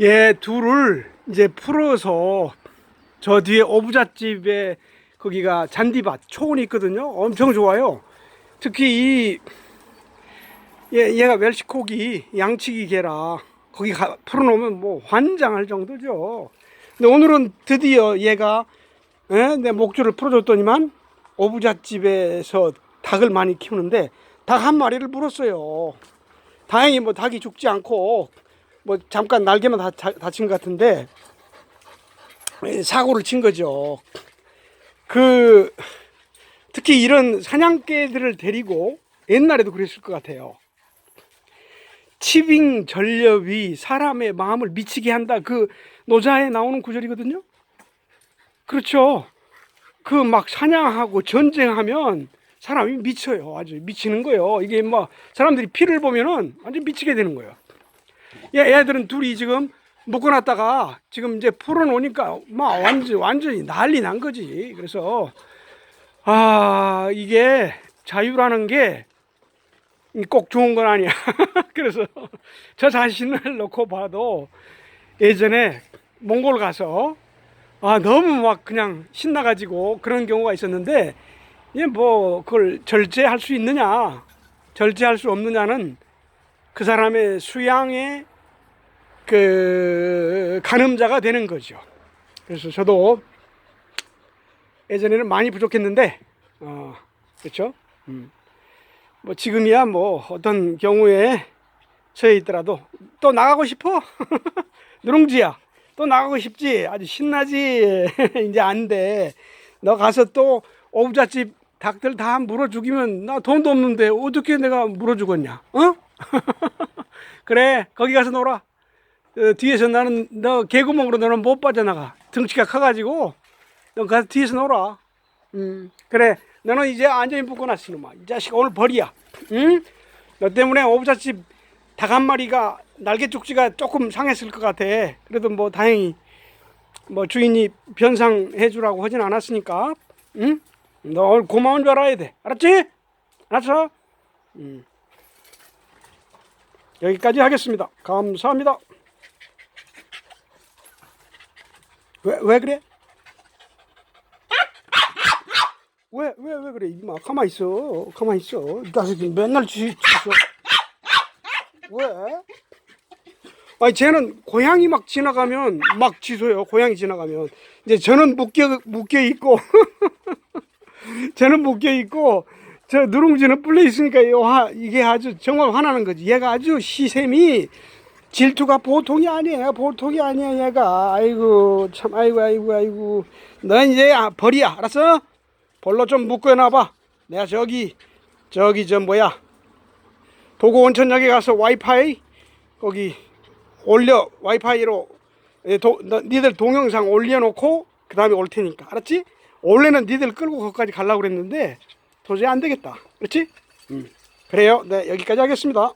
얘 둘을 이제 풀어서 저 뒤에 어부잣집에 거기가 잔디밭 초원이 있거든요. 엄청 좋아요. 특히 이 얘, 얘가 멸치코기 양치기 개라 거기 가, 풀어놓으면 뭐 환장할 정도죠. 근데 오늘은 드디어 얘가 예? 내 목줄을 풀어줬더니만 어부잣집에서 닭을 많이 키우는데 닭 한 마리를 물었어요. 다행히 뭐 닭이 죽지 않고 뭐 잠깐 날개만 다친 것 같은데 예, 사고를 친 거죠. 그 특히 이런 사냥개들을 데리고 옛날에도 그랬을 것 같아요. 치빙 전렵이 사람의 마음을 미치게 한다. 그 노자에 나오는 구절이거든요. 그렇죠. 그 막 사냥하고 전쟁하면 사람이 미쳐요. 아주 미치는 거예요. 이게 뭐 사람들이 피를 보면은 완전 미치게 되는 거예요. 얘, 얘들은 둘이 지금 묶어놨다가 지금 이제 풀어놓으니까 막 완전 완전히 난리 난 거지. 그래서 아 이게 자유라는 게 꼭 좋은 건 아니야. 그래서 저 자신을 놓고 봐도 예전에 몽골 가서 아 너무 막 그냥 신나가지고 그런 경우가 있었는데 이게 뭐 그걸 절제할 수 있느냐 절제할 수 없느냐는 그 사람의 수양의 그 가늠자가 되는 거죠. 그래서 저도 예전에는 많이 부족했는데 어 그렇죠. 음. 뭐 지금이야 뭐 어떤 경우에 처해 있더라도 또 나가고 싶어 누룽지야 또 나가고 싶지 아주 신나지 이제 안 돼 너 가서 또 오부잣집 닭들 다 물어 죽이면 나 돈도 없는데 어떻게 내가 물어 죽었냐 어 그래 거기 가서 놀아 어, 뒤에서 나는 너 개구멍으로 너는 못 빠져나가 등치가 커가지고 너 가서 뒤에서 놀아 음 그래 너는 이제 완전히 묶어놨어 놈아 이 자식 오늘 벌이야 응? 너 때문에 오부잣집 닭 한 마리가 날개 쪽지가 조금 상했을 것 같아 그래도 뭐 다행히 뭐 주인이 변상해 주라고 하진 않았으니까 응? 너 오늘 고마운 줄 알아야 돼 알았지? 알았어? 음. 여기까지 하겠습니다 감사합니다 왜, 왜 그래? 왜, 왜, 왜 그래? 이마, 가만히 있어. 가만히 있어. 이 자식이 맨날 쥐, 쥐어. 왜? 아니, 쟤는 고양이 막 지나가면 막 짖어요. 고양이 지나가면. 이제 저는 묶여, 묶여 있고, 쟤는 묶여 있고, 저 누룽지는 뿔려 있으니까 이 화, 이게 아주 정말 화나는 거지. 얘가 아주 시샘이 질투가 보통이 아니야. 보통이 아니야, 얘가. 아이고, 참, 아이고, 아이고, 아이고. 넌 이제 아, 벌이야. 알았어? 벌로 좀 묶어놔봐. 내가 저기, 저기, 저 뭐야. 도고 온천역에 가서 와이파이, 거기, 올려, 와이파이로, 예, 도, 너, 니들 동영상 올려놓고, 그 다음에 올 테니까. 알았지? 원래는 니들 끌고 거기까지 가려고 그랬는데, 도저히 안 되겠다. 그렇지? 음. 그래요. 네, 여기까지 하겠습니다.